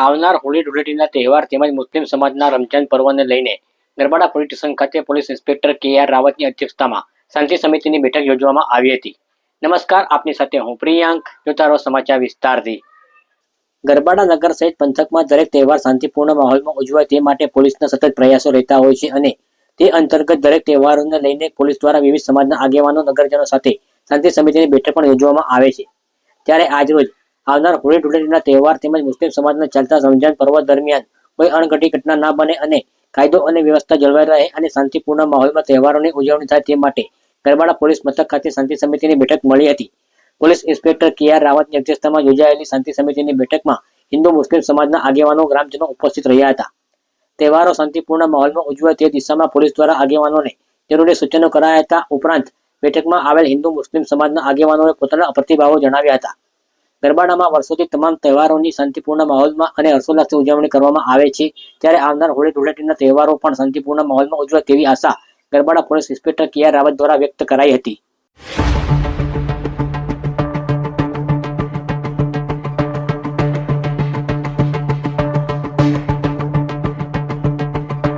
આવનાર હોળી ધૂળેટીના તહેવાર તેમજ મુસ્લિમ સમાજના રમજાન પર્વને લઈને ગરબાડા પોલીસ સ્ટેશન ખાતે પોલીસ ઇન્સ્પેક્ટર કે આર રાવતની અધ્યક્ષતામાં શાંતિ સમિતિની બેઠક યોજવામાં આવી હતી. નમસ્કાર, આપની સાથે હું પ્રિયાંક, જોતા સમાચાર વિસ્તારથી. ગરબાડા નગર સહિત પંથકમાં દરેક તહેવાર શાંતિપૂર્ણ માહોલમાં ઉજવાય તે માટે પોલીસના સતત પ્રયાસો રહેતા હોય છે અને તે અંતર્ગત દરેક તહેવારોને લઈને પોલીસ દ્વારા વિવિધ સમાજના આગેવાનો, નગરજનો સાથે શાંતિ સમિતિની બેઠક પણ યોજવામાં આવે છે. ત્યારે આજરોજ આવનાર હોળી ધૂળેટીના તહેવાર તેમજ મુસ્લિમ સમાજના ચાલતા રમજાન પર્વ દરમિયાન કોઈ અણઘટી ઘટના ના બને અને કાયદો અને વ્યવસ્થા જળવાઈ રહે અને શાંતિપૂર્ણ માહોલમાં તહેવારોની ઉજવણી થાય તે માટે ગરબાડા પોલીસ મથક ખાતે શાંતિ સમિતિની બેઠક મળી હતી. પોલીસ ઇન્સ્પેક્ટર કે આર રાવતની અધ્યક્ષતામાં યોજાયેલી શાંતિ સમિતિની બેઠકમાં હિન્દુ મુસ્લિમ સમાજના આગેવાનો ગ્રામજનો ઉપસ્થિત રહ્યા હતા. તહેવારો શાંતિપૂર્ણ માહોલમાં ઉજવાય તે દિશામાં પોલીસ દ્વારા આગેવાનોને જરૂરી સૂચનો કરાયા હતા. ઉપરાંત બેઠકમાં આવેલ હિન્દુ મુસ્લિમ સમાજના આગેવાનોએ પોતાના પ્રતિભાવો જણાવ્યા હતા. ગરબાડામાં વર્ષોથી તમામ તહેવારોની શાંતિપૂર્ણ માહોલમાં અને હર્ષોલ્લાસથી ઉજવણી કરવામાં આવે છે. ત્યારે આવનાર હોળી ધૂળેટીના તહેવારો પણ શાંતિપૂર્ણ માહોલમાં ઉજવાય તેવી આશા ગરબાડા પોલીસ ઇન્સ્પેક્ટર કે રાવત દ્વારા વ્યક્ત કરાઈ હતી.